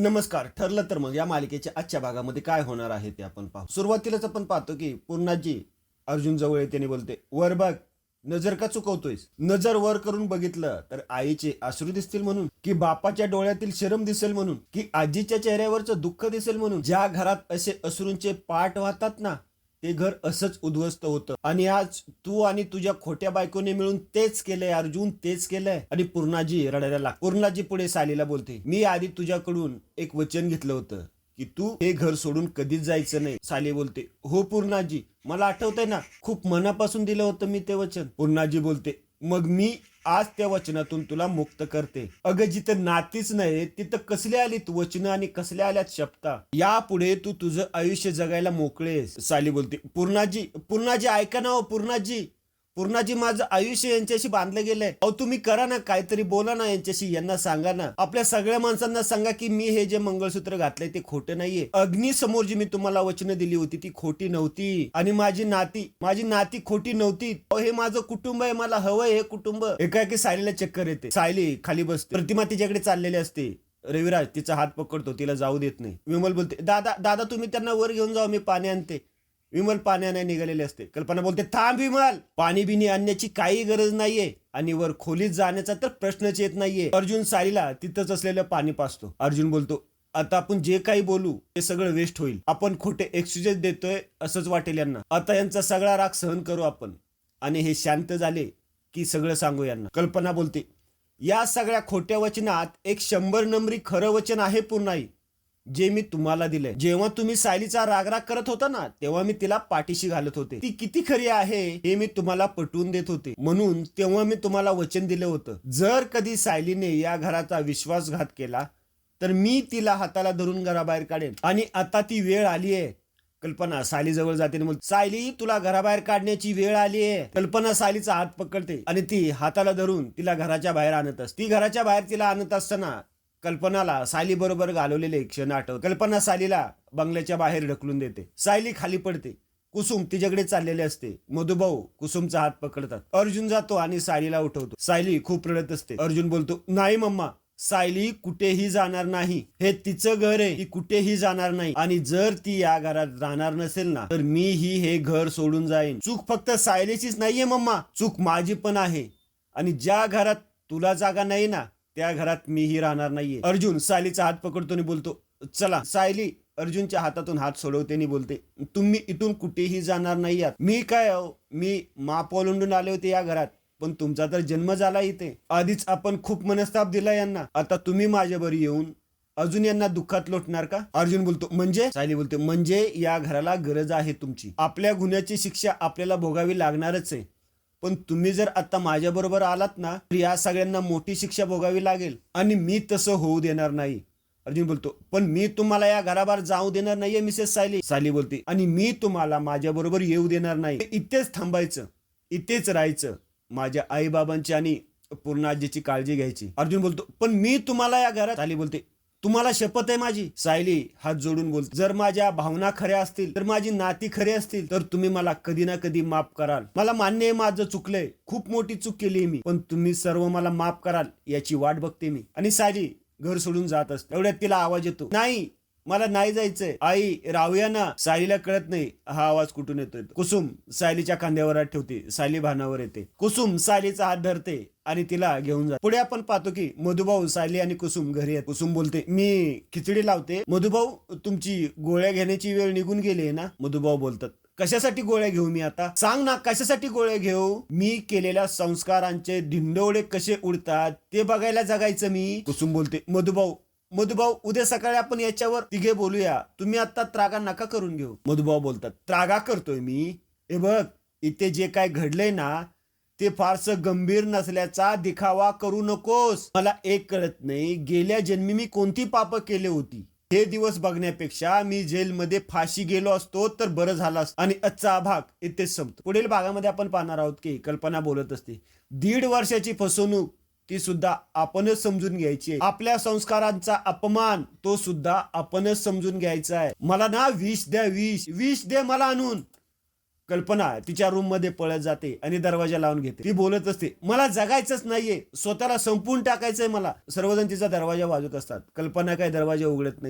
नमस्कार ठरलं तर मग या मालिकेच्या आजच्या भागामध्ये काय होणार आहे ते आपण पाहू. सुरुवातीलाच आपण पाहतो की पूर्णाजी अर्जुन जवळ येते आणि बोलते वर बघ नजर का चुकवतोयस? नजर वर करून बघितलं तर आईचे अश्रू दिसतील म्हणून की बापाच्या डोळ्यातील शरम दिसेल म्हणून की आजीच्या चेहऱ्यावरचं दुःख दिसेल म्हणून. ज्या घरात असे अश्रूंचे पाठ वाहतात ना ते घर असंच उद्ध्वस्त होतं. आणि आज तू आणि तुझ्या खोट्या बायकोने मिळून तेच केलंय अर्जुन तेच केलंय. आणि पूर्णाजी रडायला लाग पूर्णाजी पुढे सालीला बोलते मी आधी तुझ्याकडून एक वचन घेतलं होतं की तू हे घर सोडून कधीच जायचं नाही. साली बोलते हो पूर्णाजी मला आठवतंय ना खूप मनापासून दिलं होतं मी ते वचन. पूर्णाजी बोलते मग मी आज त्या वचनातून तुला मुक्त करते. अगं जिथं नातीच नाही तिथं कसले आलीत वचनं आणि कसल्या आल्यात शब्दा यापुढे तू तुझं आयुष्य जगायला मोकळेस साली बोलते. पूर्णाजी पूर्णाजी ऐका ना हो पूर्णाजी. पूर्णाजी माझं आयुष्य यांच्याशी बांधलं गेलंय. अहो तुम्ही करा ना काहीतरी बोला ना यांच्याशी यांना सांगा ना. आपल्या सगळ्या माणसांना सांगा की मी हे जे मंगळसूत्र घातलंय ते खोटं नाहीये. अग्नी समोर जी मी तुम्हाला वचनं दिली होती ती खोटी नव्हती. आणि माझी नाती माझी नाती खोटी नव्हती. अहो, हे माझं कुटुंब आहे मला हवंय हे कुटुंब. एकाएकी सायलीला चक्कर येते. सायली खाली बसते. प्रतिमा तिच्याकडे चाललेली असते. रविराज तिचा हात पकडतो तिला जाऊ देत नाही. विमल बोलते दादा दादा तुम्ही त्यांना वर घेऊन जाऊ मी पाणी आणते. विमल पाण्याने निघालेले असते. कल्पना बोलते थांब विमल पाणी बिनी आणण्याची काही गरज नाहीये आणि वर खोलीत जाण्याचा तर प्रश्नच येत नाहीये. अर्जुन सारीला तिथंच असलेलं पाणी पाचतो अर्जुन बोलतो आता आपण जे काही बोलू ते सगळं वेस्ट होईल. आपण खोटे एक्सक्युजेस देतोय असंच वाटेल यांना. आता यांचा सगळा राग सहन करू आपण. आणि हे शांत झाले की सगळं सांगू यांना. कल्पना बोलते या सगळ्या खोट्या वचनात एक शंभर नंबरी खरं वचन आहे पुन्हाही जे मी तुम्हाला दिलंय. जेव्हा तुम्ही सायलीचा रागराग करत होता ना तेव्हा मी तिला पाठीशी घालत होते. ती किती खरी आहे हे मी तुम्हाला पटवून देत होते. म्हणून तेव्हा मी तुम्हाला वचन दिलं होतं. जर कधी सायलीने या घराचा विश्वासघात केला तर मी तिला हाताला धरून घराबाहेर काढेन. आणि आता ती वेळ आली आहे. कल्पना सायली जवळ जाते आणि सायली तुला घराबाहेर काढण्याची वेळ आली आहे. कल्पना सायलीचा हात पकडते आणि ती हाताला धरून तिला घराच्या बाहेर आणत असते. ती घराच्या बाहेर तिला आणत असताना कल्पनाला साली बरोबर घालवलेले क्षण आठव कल्पना सालीला बंगल्याच्या बाहेर ढकलून देते. सायली खाली पडते. कुसुम तिच्याकडे चाललेले असते. मधुभाऊ कुसुमचा हात पकडतात. अर्जुन जातो आणि सायलीला उठवतो. सायली खूप रडत असते. अर्जुन बोलतो नाही मम्मा सायली कुठेही जाणार नाही. हे तिचं घर आहे. ती कुठेही जाणार नाही. आणि जर ती या घरात राहणार नसेल ना तर मी ही हे घर सोडून जाईन. चूक फक्त सायलीचीच नाहीये मम्मा. चूक माझी पण आहे. आणि ज्या घरात तुला जागा नाही ना त्या घरात मीही राहणार नाहीये. अर्जुन सायलीचा हात पकडतो आणि बोलतो चला सायली अर्जुनच्या हातातून हात सोडवते आणि बोलते तुम्ही इथून कुठेही जाणार नाही आहात. मी काय अहो, मी माप ओलांडून आले होते या घरात पण तुमचा तर जन्म झाला इथे. आधीच आपण खूप मनस्ताप दिला यांना. आता तुम्ही माझ्यावर येऊन अजून यांना दुःखात लोटणार का? अर्जुन बोलतो म्हणजे? सायली बोलते म्हणजे या घराला गरज आहे तुमची. आपल्या गुन्ह्याची शिक्षा आपल्याला भोगावी लागणारच आहे. पण तुम्ही जर आता माझ्याबरोबर आलात ना तर या सगळ्यांना मोठी शिक्षा भोगावी लागेल. आणि मी तसं होऊ देणार नाही. अर्जुन बोलतो पण मी तुम्हाला या घराबाहेर जाऊ देणार नाहीये मिसेस सायली. सायली बोलते आणि मी तुम्हाला माझ्याबरोबर येऊ देणार नाही. इथेच थांबायचं इथेच राहायचं माझ्या आई बाबांची आणि पूर्ण आजीची काळजी घ्यायची. अर्जुन बोलतो पण मी तुम्हाला या घरात सायली बोलते तुम्हाला शपथ आहे माझी? सायली हात जोडून बोल. जर माझ्या भावना खऱ्या असतील तर माझी नाती खरी असतील तर तुम्ही मला कधी ना कधी माफ कराल. मला मान्य आहे माझं चुकलंय. खूप मोठी चूक केली मी पण तुम्ही सर्व मला माफ कराल याची वाट बघते मी. आणि सायली घर सोडून जात असते. एवढ्यात तिला आवाज येतो. नाही मला नाही जायचंय. आई राहूया ना. सायलीला कळत नाही. हा आवाज कुठून येतोय? कुसुम सायलीच्या खांद्यावर हात ठेवते. सायली भानावर येते. कुसुम सायलीचा हात धरते आणि तिला घेऊन जा पुढे आपण पाहतो की मधुभाऊ सायली आणि कुसुम घरी येत कुसुम बोलते मी खिचडी लावते. मधुभाऊ तुमची गोळ्या घेण्याची वेळ निघून गेली आहे ना? मधुभाऊ बोलतात कशासाठी गोळ्या घेऊ मी आता? सांग ना कशासाठी गोळ्या घेऊ? मी केलेल्या संस्कारांचे धिंडोळे कसे उडतात? ते बघायला जगायचं मी. कुसुम बोलते मधुभाऊ मधुभाऊ उद्या सकाळी आपण याच्यावर तिघे बोलूया. तुम्ही आता त्रागा नका करून घेऊ. मधुभाऊ बोलतात त्रागा करतोय मी. हे बघ इथे जे काय घडलंय ना ते फारसं गंभीर नसल्याचा दिखावा करू नकोस. मला एक कळत नाही गेल्या जन्मी मी कोणती पाप केले होती? हे दिवस बघण्यापेक्षा मी जेलमध्ये फाशी गेलो असतो तर बरं झाला असतो. आणि आजचा भाग इथेच संपतो. पुढील भागामध्ये आपण पाहणार आहोत की कल्पना बोलत असते दीड वर्षाची फसवणूक ती सुद्धा आपणच समजून घ्यायची आपल्या संस्कारांचा अपमान तो सुद्धा आपणच समजून घ्यायचा आहे. मला ना विष द्या विष. विष दे मला आणून. कल्पना तिच्या रूममध्ये पळत जाते आणि दरवाजा लावून घेते. ती बोलत असते मला जगायचंच नाहीये. स्वतःला संपून टाकायचंय मला. सर्वजण तिचा दरवाजा वाजवत असतात. कल्पना काय दरवाजा उघडत नाहीये.